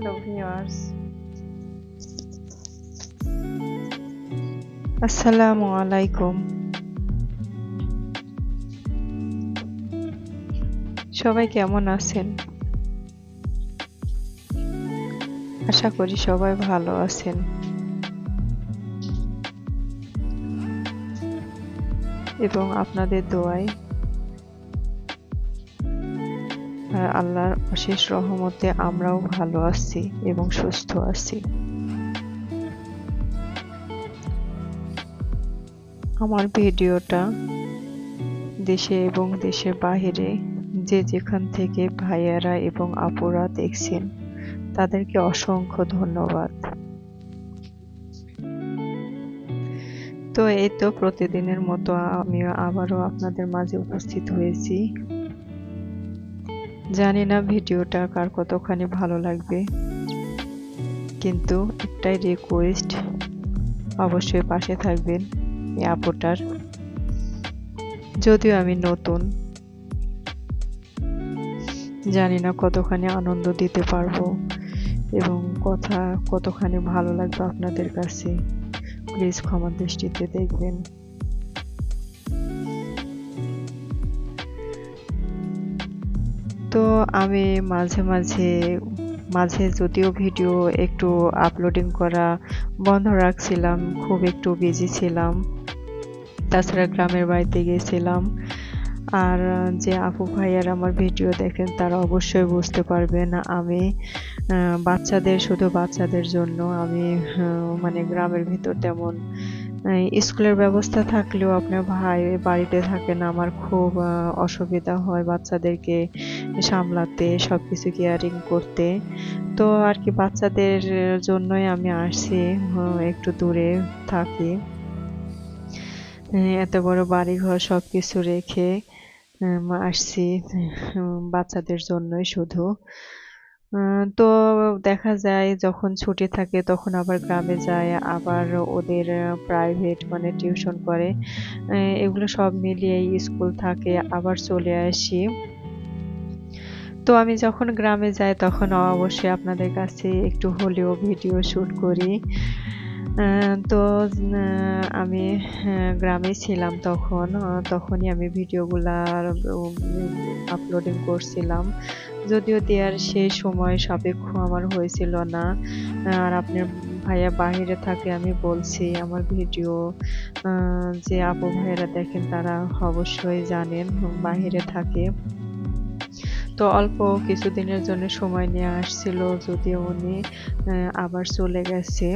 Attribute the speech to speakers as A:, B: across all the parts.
A: Hello viewers. আসসালামু আলাইকুম। সবাই কেমন আছেন? আশা করি সবাই ভালো আছেন। এবং আপনাদের দোয়ায় আল্লাহর অশেষ রহমতে আমরাও ভালো আছি এবং সুস্থ আছি। আমার ভিডিওটা দেশে এবং দেশের বাহিরে যে যেখান থেকে ভাইয়ারা এবং আপুরা দেখছেন, তাদেরকে অসংখ্য ধন্যবাদ। তো এই তো প্রতিদিনের মতো আমি আবারও আপনাদের মাঝে উপস্থিত হয়েছি। জানি না ভিডিওটা কার কতখানি ভালো লাগবে, কিন্তু একটাই রিকোয়েস্ট অবশ্যই পাশে থাকবেন এই আপুটার। যদিও আমি নতুন, জানি না কতখানি আনন্দ দিতে পারব এবং কথা কতখানি ভালো লাগবে আপনাদের কাছে প্লিজ ক্ষমা দৃষ্টিতে দেখবেন। তো আমি মাঝে মাঝে মাঝে যদিও ভিডিও একটু আপলোডিং করা বন্ধ রাখছিলাম, খুব একটু বিজি ছিলাম। তাছাড়া গ্রামের বাড়িতে গিয়েছিলাম আর যে আপু ভাইয়ার আমার ভিডিও দেখেন, তারা অবশ্যই বুঝতে পারবেন আমি বাচ্চাদের, শুধু বাচ্চাদের জন্য আমি মানে গ্রামের ভিতর তেমন স্কুলের ব্যবস্থা থাকলেও আপনার ভাই বাড়িতে থাকেন আমার খুব অসুবিধা হয় বাচ্চাদেরকে সামলাতে সব কিছু কেয়ারিং করতে। তো আর কি বাচ্চাদের জন্যই আমি আসছি একটু দূরে থাকি। এত বড় বাড়ি ঘর সব কিছু রেখে আসছি বাচ্চাদের জন্যই শুধু। তো দেখা যায় যখন ছুটি থাকে তখন আবার গ্রামে যায়, আবার ওদের প্রাইভেট মানে টিউশন করে। এগুলো সব মিলিয়ে স্কুল থাকে, আবার চলে আসি। তো আমি যখন গ্রামে যাই তখন অবশ্যই আপনাদের কাছে একটু হলেও ভিডিও শ্যুট করি। তো আমি গ্রামে ছিলাম তখন তখনই আমি ভিডিওগুলা আপলোডিং করছিলাম। যদিও দেওয়ার সেই সময় সাপেক্ষ আমার হয়েছিল না। আর আপনার ভাইয়া বাহিরে থাকে, আমি বলছি, আমার ভিডিও যে আপু ভাইয়েরা দেখেন, তারা অবশ্যই জানেন, বাহিরে থাকে। তো অল্প কিছুদিনের জন্য সময় নিয়ে আসছিল, যদিও উনি আবার চলে গেছে।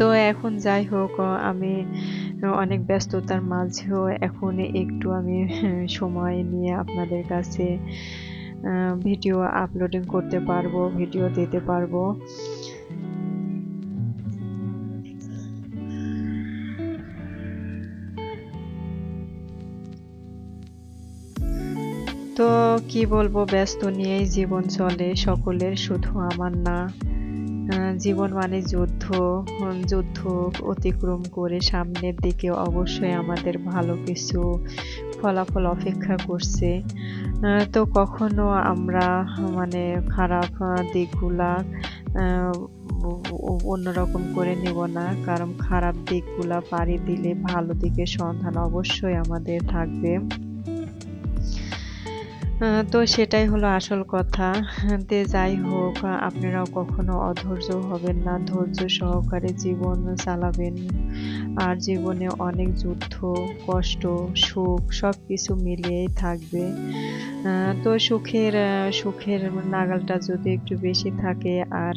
A: তো এখন যাই হোক আমি অনেক ব্যস্ততার মাঝেও এখন একটু আমি সময় নিয়ে আপনাদের কাছে ভিডিও আপলোডিং করতে পারব, ভিডিও দিতে পারব। তো কি বলব, ব্যস্ত নিয়েই জীবন চলে, সকলের শুধু আমার না। জীবন মানে যুদ্ধ যুদ্ধ অতিক্রম করে সামনের দিকে অবশ্যই আমাদের ভালো কিছু ফলাফল অপেক্ষা করছে। তো কখনো আমরা মানে খারাপ দিকগুলা অন্যরকম করে নেব না। কারণ খারাপ দিকগুলা পাড়ি দিলে ভালো দিকের সন্ধান অবশ্যই আমাদের থাকবে। তো সেটাই হলো আসল কথা। তে যাই হোক, আপনারাও কখনো অধৈর্য হবেন না। ধৈর্য সহকারে জীবন চালাবেন। আর জীবনে অনেক যুদ্ধ, কষ্ট, সুখ সব কিছু মিলিয়েই থাকবে। তো সুখের সুখের নাগালটা যদি একটু বেশি থাকে আর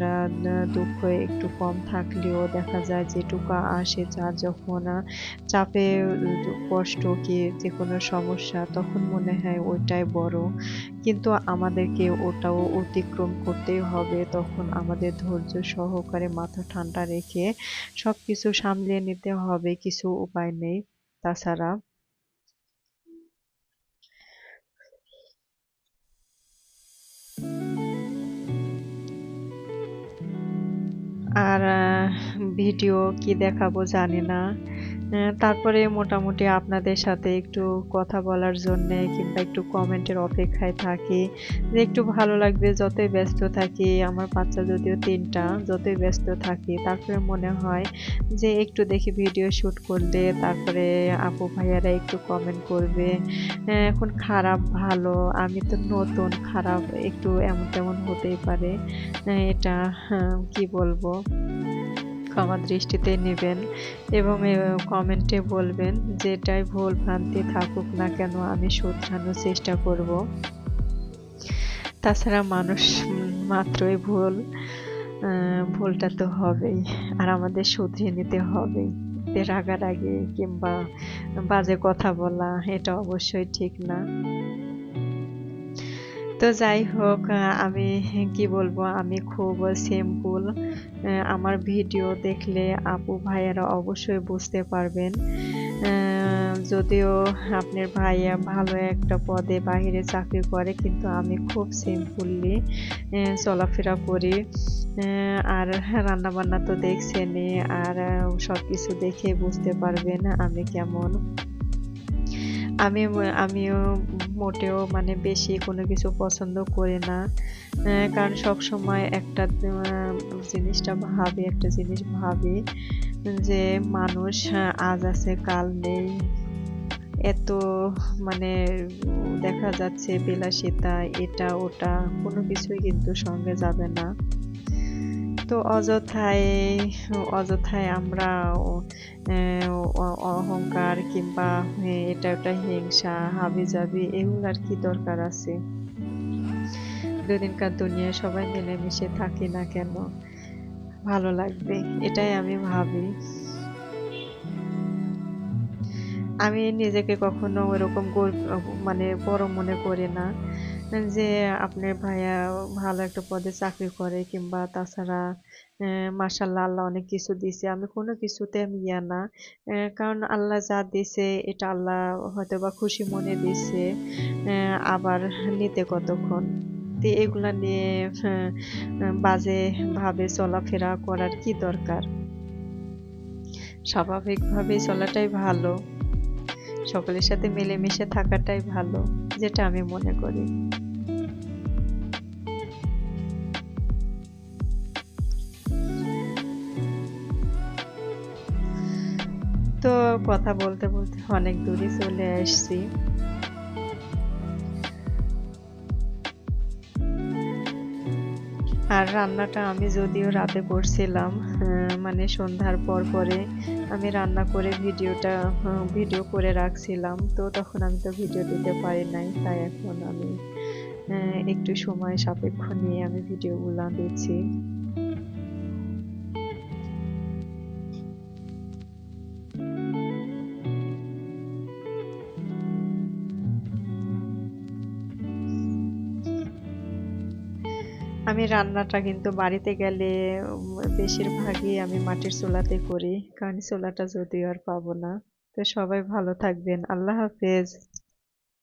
A: দুঃখ একটু কম থাকলেও দেখা যায় যেটুকু আসে যার যখন চাপে, কষ্ট কি যে কোনো সমস্যা তখন মনে হয় ওইটাই বড়। কিন্তু আমাদেরকে ওটাও অতিক্রম করতেই হবে। তখন আমাদের ধৈর্য সহকারে মাথা ঠান্ডা রেখে সব কিছু সামলিয়ে নিতে হবে। কিছু উপায় নেই। তাছাড়া ভিডিও কি দেখাবো জানি না। তারপরে মোটামুটি আপনাদের সাথে একটু কথা বলার জন্যে কিংবা একটু কমেন্টের অপেক্ষায় থাকি যে একটু ভালো লাগবে যতই ব্যস্ত থাকি আমার বাচ্চা যদিও তিনটা যতই ব্যস্ত থাকি তারপরে মনে হয় যে একটু দেখি ভিডিও শ্যুট করলে তারপরে আপু ভাইয়ারা একটু কমেন্ট করবে। এখন খারাপ ভালো আমি তো নতুন খারাপ একটু এমন তেমন হতেই পারে। এটা আহ, কি বলব? ক্ষমা দৃষ্টিতে নেবেন এবং কমেন্টে বলবেন যেটাই ভুল ভ্রান্তি থাকুক না কেন, আমি শুধরানোর চেষ্টা করব। তাছাড়া মানুষ মাত্রই ভুল ভুলটা তো হবেই, আর আমাদের শুধরিয়ে নিতে হবেই। রাগারাগি কিংবা বাজে কথা বলা, এটা অবশ্যই ঠিক না। তো যাই হোক আমি কি বলব, আমি খুব সিম্পল আমার ভিডিও দেখলে আপু ভাইয়ারা অবশ্যই বুঝতে পারবেন। যদিও আপনার ভাইয়া ভালো একটা পদে বাইরে চাকরি করে, কিন্তু আমি খুব সিম্পলি চলাফেরা করি। আর রান্না বান্না তো দেখছেনই, আর সব কিছু দেখে বুঝতে পারবেন আমি কেমন। আমি আমিও মোটেও মানে বেশি কোনো কিছু পছন্দ করে না। কারণ সব সময় একটা জিনিসটা ভাবে, একটা জিনিস ভাবে যে মানুষ আজ আছে, কাল নেই। এত মানে দেখা যাচ্ছে বিলাসিতা, এটা, ওটা, কোনো কিছুই কিন্তু সঙ্গে যাবে না। তো অযথায় অযথায় আমরা অহংকার কিংবা এটা ওটা হিংসা হাবি জাবি এগুলার কি দরকার আছে? দুদিনকার দুনিয়ায় সবাই মিলেমিশে থাকি না কেন? ভালো লাগবে, এটাই আমি ভাবি। আমি নিজেকে কখনো ওরকম মানে বড় মনে করি না। যে আপনার ভাইয়া ভালো একটা পদে চাকরি করে কিংবা তাছাড়া মাশাল্লাহ আল্লাহ অনেক কিছু দিছে। আমি কোনো কিছুতে আমি ইয়া না। কারণ আল্লাহ যা দিছে এটা আল্লাহ হয়তো বা খুশি মনে দিছে আবার নিতে কতক্ষণ? তো এগুলা নিয়ে আহ, বাজে ভাবে চলাফেরা করার কি দরকার? স্বাভাবিকভাবে চলাটাই ভালো। সকলের সাথে মিলেমিশে থাকাটাই ভালো যেটা আমি মনে করি। তো কথা বলতে বলতে অনেক দূরে চলে আসছি। আর রান্নাটা আমি যদিও রাতে করছিলাম আহ, মানে সন্ধ্যার পর পরে আমি রান্না করে ভিডিওটা ভিডিও করে রাখছিলাম তো তখন আমি তো ভিডিও দিতে পারি নাই তাই এখন আমি একটু সময় সাপেক্ষ নিয়ে আমি ভিডিওগুলো দিচ্ছি। আমি রান্নাটা কিন্তু বাড়িতে গেলে বেশিরভাগই আমি মাটির চুলাতে করি, কারণ চুলাটা যদিও আর পাবো না। তো সবাই ভালো থাকবেন। আল্লাহ হাফেজ।